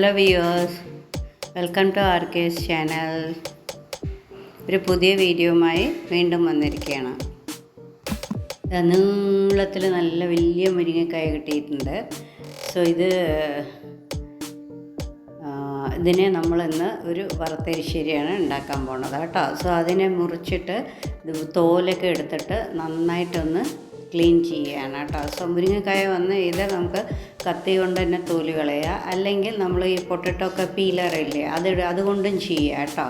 Hello viewers welcome to R K S channel ഒരു പുതിയ വീഡിയോയുമായി വീണ്ടും വന്നിരിക്കുകയാണ്. നീളത്തിൽ നല്ല വലിയ മുരിങ്ങക്കായ കിട്ടിയിട്ടുണ്ട്. സോ ഇത് ഇതിനെ നമ്മളിന്ന് ഒരു വറുത്തരിശ്ശേരിയാണ് ഉണ്ടാക്കാൻ പോണത് കേട്ടോ. സോ അതിനെ മുറിച്ചിട്ട് തോലൊക്കെ എടുത്തിട്ട് നന്നായിട്ടൊന്ന് ക്ലീൻ ചെയ്യുകയാണ് കേട്ടോ. സോ മുരിങ്ങക്കായ വന്ന് ഇത് നമുക്ക് കത്തി കൊണ്ട് തന്നെ തോൽ കളയുക. അല്ലെങ്കിൽ നമ്മൾ ഈ പൊട്ടറ്റോ ഒക്കെ പീലറില്ലേ അത് അതുകൊണ്ടും ചെയ്യുക കേട്ടോ.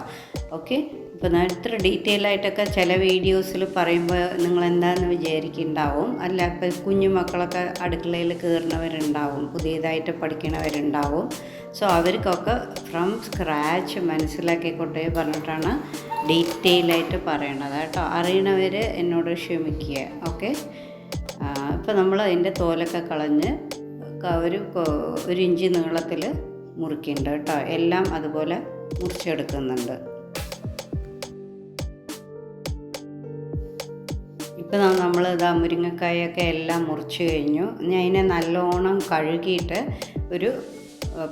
ഓക്കെ ഇപ്പോൾ ഞാൻ ഇത്ര ഡീറ്റെയിൽ ആയിട്ടൊക്കെ ചില വീഡിയോസിൽ പറയുമ്പോൾ നിങ്ങൾ എന്താണെന്ന് വിചാരിക്കുന്നുണ്ടാവും. അല്ല ഇപ്പോൾ കുഞ്ഞു മക്കളൊക്കെ അടുക്കളയിൽ കയറുന്നവരുണ്ടാവും പുതിയതായിട്ട് പഠിക്കണവരുണ്ടാവും. സോ അവർക്കൊക്കെ ഫ്രം സ്ക്രാച്ച് മനസ്സിലാക്കിക്കൊണ്ടേ പറഞ്ഞിട്ടാണ് ഡീറ്റെയിൽ ആയിട്ട് പറയണത് കേട്ടോ. അറിയണവർ എന്നോട് ക്ഷമിക്കുക ഓക്കെ ഇപ്പോൾ നമ്മൾ അതിന്റെ തോലൊക്കെ കളഞ്ഞ് ഒരു ഒരു ഇഞ്ച് നീളത്തിൽ മുറിക്കുന്നുണ്ട് കേട്ടോ. എല്ലാം അതുപോലെ മുറിച്ചെടുക്കുന്നുണ്ട്. ഇപ്പം നമ്മൾ ഇതാ മുരിങ്ങക്കായൊക്കെ എല്ലാം മുറിച്ച് കഴിഞ്ഞു. ഇനി അതിനെ നല്ലോണം കഴുകിയിട്ട് ഒരു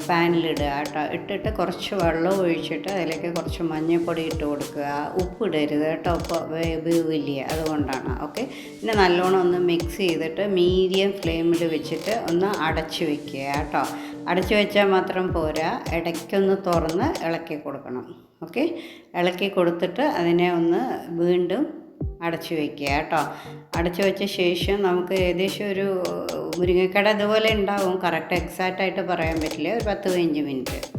പാനിലിടുക കേട്ടോ. ഇട്ടിട്ട് കുറച്ച് വെള്ളം ഒഴിച്ചിട്ട് അതിലേക്ക് കുറച്ച് മഞ്ഞൾപ്പൊടി ഇട്ട് കൊടുക്കുക. ഉപ്പ് ഇടരുത് കേട്ടോ. ഉപ്പ് വേവില്ല അതുകൊണ്ടാണ്. ഓക്കെ? പിന്നെ നല്ലോണം ഒന്ന് മിക്സ് ചെയ്തിട്ട് മീഡിയം ഫ്ലെയിമിൽ വെച്ചിട്ട് ഒന്ന് അടച്ച് വെക്കുക കേട്ടോ. അടച്ച് വെച്ചാൽ മാത്രം പോരാ. ഇടയ്ക്കൊന്ന് തുറന്ന് ഇളക്കി കൊടുക്കണം. ഓക്കെ? ഇളക്കി കൊടുത്തിട്ട് അതിനെ ഒന്ന് വീണ്ടും അടച്ചു വയ്ക്കുക കേട്ടോ. അടച്ചു വെച്ച ശേഷം നമുക്ക് ഏകദേശം ഒരു മുരിങ്ങക്കട ഇതുപോലെ ഉണ്ടാവും. കറക്റ്റ് എക്സാക്റ്റ് ആയിട്ട് പറയാൻ പറ്റില്ല. ഒരു പത്ത് പതിനഞ്ച് മിനിറ്റ്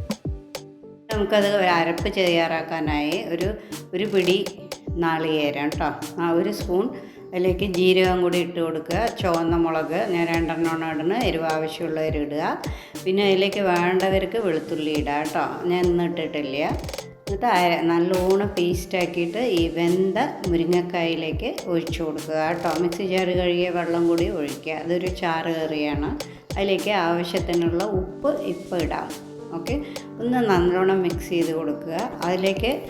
നമുക്കത് അരപ്പ് തയ്യാറാക്കാനായി ഒരു ഒരു പിടി നാളികേരം കേട്ടോ. ആ ഒരു സ്പൂൺ അതിലേക്ക് ജീരകം കൂടി ഇട്ട് കൊടുക്കുക. ചുവന്ന മുളക് ഞാൻ രണ്ടെണ്ണം ഇടണം. എരിവ് ആവശ്യമുള്ളവർ ഇടുക. പിന്നെ അതിലേക്ക് വേണ്ടവർക്ക് വെളുത്തുള്ളി ഇടുക കേട്ടോ. ഞാൻ ഇന്ന് ഇട്ടിട്ടില്ല. എന്നിട്ട് നല്ലോണം പേസ്റ്റ് ആക്കിയിട്ട് ഈ വെന്ത മുരിങ്ങക്കായിലേക്ക് ഒഴിച്ചു കൊടുക്കുക. കേട്ടോ. മിക്സി ജാറ് കഴുകിയ വെള്ളം കൂടി ഒഴിക്കുക. അതൊരു ചാറ് കറിയാണ്. അതിലേക്ക് ആവശ്യത്തിനുള്ള ഉപ്പ് ഇപ്പം ഇടാം. ഓക്കെ? ഒന്ന് നല്ലോണം മിക്സ് ചെയ്ത് കൊടുക്കുക. അതിലേക്ക്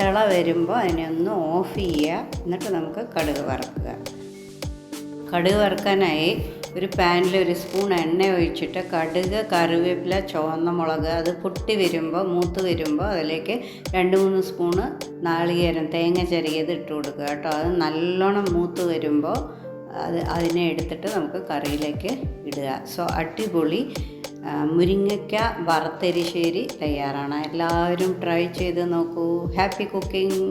തിള വരുമ്പോൾ അതിനെ ഒന്ന് ഓഫ് ചെയ്യുക. എന്നിട്ട് നമുക്ക് കടുക് വറക്കുക. കടുക് വറുക്കാനായി ഒരു പാനിൽ ഒരു സ്പൂൺ എണ്ണ ഒഴിച്ചിട്ട് കടുക് കറിവേപ്പില ചുവന്ന മുളക് അത് പൊട്ടി വരുമ്പോൾ മൂത്ത് വരുമ്പോൾ അതിലേക്ക് രണ്ട് മൂന്ന് സ്പൂണ് നാളികേരം തേങ്ങ ചെറിയത് ഇട്ട് കൊടുക്കുക കേട്ടോ. അത് നല്ലോണം മൂത്ത് വരുമ്പോൾ അത് അതിനെ എടുത്തിട്ട് നമുക്ക് കറിയിലേക്ക് ഇടുക. സോ അടിപൊളി മുരിങ്ങയ്ക്ക വറുത്തരിശ്ശേരി തയ്യാറാണ്. എല്ലാവരും ട്രൈ ചെയ്ത് നോക്കൂ. Happy cooking!